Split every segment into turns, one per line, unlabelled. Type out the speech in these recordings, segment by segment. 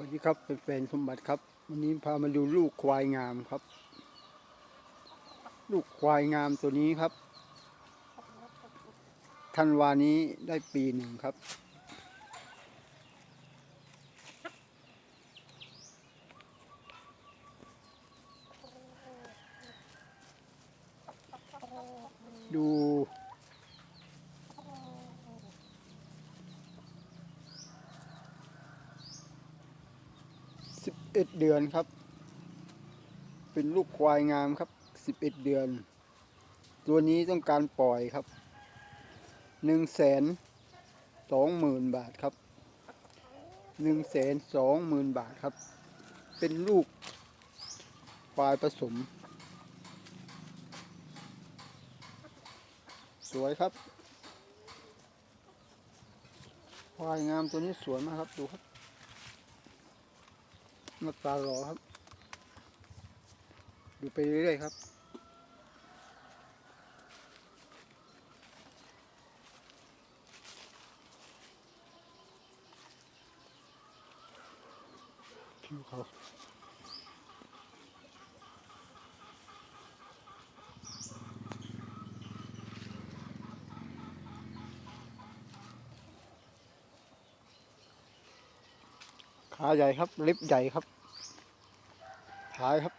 สวัสดีครับเป็นแฟนสมบัติครับ วันนี้พามาดูลูกควายงามครับ ลูกควายงามตัวนี้ครับธันวานี้ได้ปีหนึ่งครับ ดูสิบเอ็ดเดือนครับ เป็นลูกควายงามครับสิบเอ็ดเดือน ตัวนี้ต้องการปล่อยครับหนึ่งแสนสองหมื่นบาทครับหนึ่งแสนสองหมื่นบาทครับ เป็นลูกควายผสม สวยครับควายงามตัวนี้สวยมากครับดูครับ หน้าตาหล่อครับ ดูไปเรื่อยๆครับ ผิวเขา ขาใหญ่ครับเล็บใหญ่ครับท้ายครับ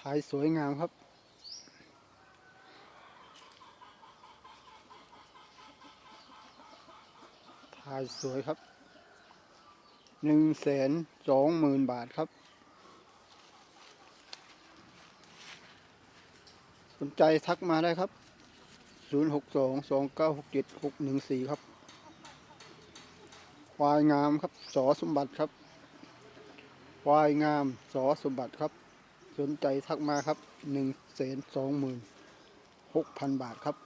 ท้ายสวยงามครับท้ายสวยครับหนึ่งแสนสองหมื่นบาทครับ สนใจทักมาได้ครับศูนย์หกสองสองเก้าหกเจ็ดหกหนึ่งสี่ครับ ควายงามครับสอสมบัติครับควายงามสอสมบัติครับ สนใจทักมาครับหนึ่งแสนสองหมื่นหกพันบาทครับ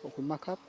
ขอบคุณมากครับ